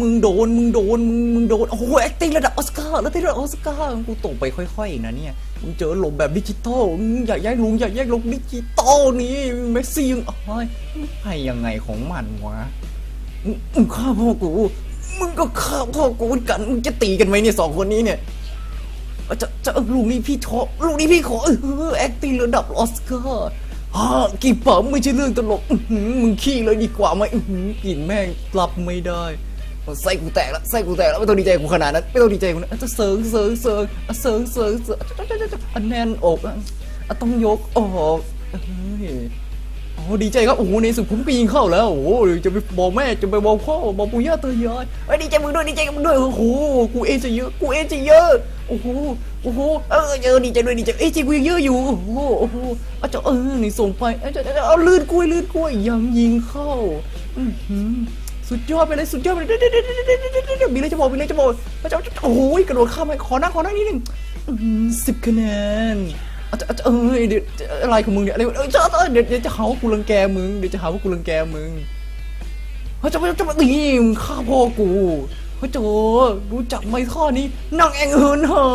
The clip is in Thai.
มึงโดน มึงโดน มึงมึงโดน โอ้โหแอคติ้งระดับออสการ์แล้วที่ระดับออสการ์กูตกไปค่อยๆอีกนะเนี่ย มึงเจอลมแบบดิจิตอลอย่าแย่งลุงอย่าแย่งลุงดิจิตอลนี่เมสซี่ยังอ้ยให้ยังไงของมันวะ มึงฆ่าพ่อกู มึงก็ฆ่าพ่อกูเหมือนกัน มึงจะตีกันไหมเนี่ยสองคนนี้เนี่ยจะจะลูกนี้พี่ขอลูกนี้พี่ขอเออแอคติ้งระดับออสการ์ฮ่ากี่ป๋มไม่ใช่เรื่องตลกมึงขี้เลยดีกว่าไหมอื้อหือกลิ่นแม่งรับไม่ได้ ไส้กูแตกแล้วไส้กูแตกแล้วไม่ต้องดีใจกูขนาดนั้นไม่ต้องดีใจกูนะจะเซิร์งเซิร์งเซิร์งอะเซิร์งเซิร์งเซิร์งอะจะจะจะอันแน่นอกอะต้องยกออกเฮ้ยโอ้ดีใจครับโอ้โหในสุดผมปีนเข้าแล้วโอ้โหจะไปบอกแม่จะไปบอกพ่อบอกปู่ย่าตายายเฮ้ยดีใจมึงด้วยดีใจกับมึงด้วยโอ้โหกูเองจะเยอะกูเองจะเยอะโอ้โหโอ้โหเออเออดีใจด้วยดีใจเอ้ยจริงกูยังเยอะอยู่โอ้โหโอ้โหอาจจะเออนี่ส่งไปอาจจะเอาเอาลื่นกล้วยลื่นกล้วยยังยิงเข้าอือหือ สุดยอดไปเลยสุดยอดไปเลยเดี๋ยวเดี๋ยวมีเดี๋ยจะบอกมีอะไรจะบอกเอาจะเอาโอ้โหกระโดดข้ามไปขอนั่งขอนั่งนิดนึงสิบคะแนนเอาจะเอาจะเอ้ยเดี๋ยวอะไรของมึงเนี่ยอะไรเอ้ยเดี๋ยวเดี๋ยวจะหาว่ากูรังแกมึงเดี๋ยวจะหาว่ากูรังแกมึงเฮ้ยจะมาจะมาตีมึงฆ่าพ่อกูเฮ้ยโจรู้จักไหมข้อนี้นางแองเฮินเหา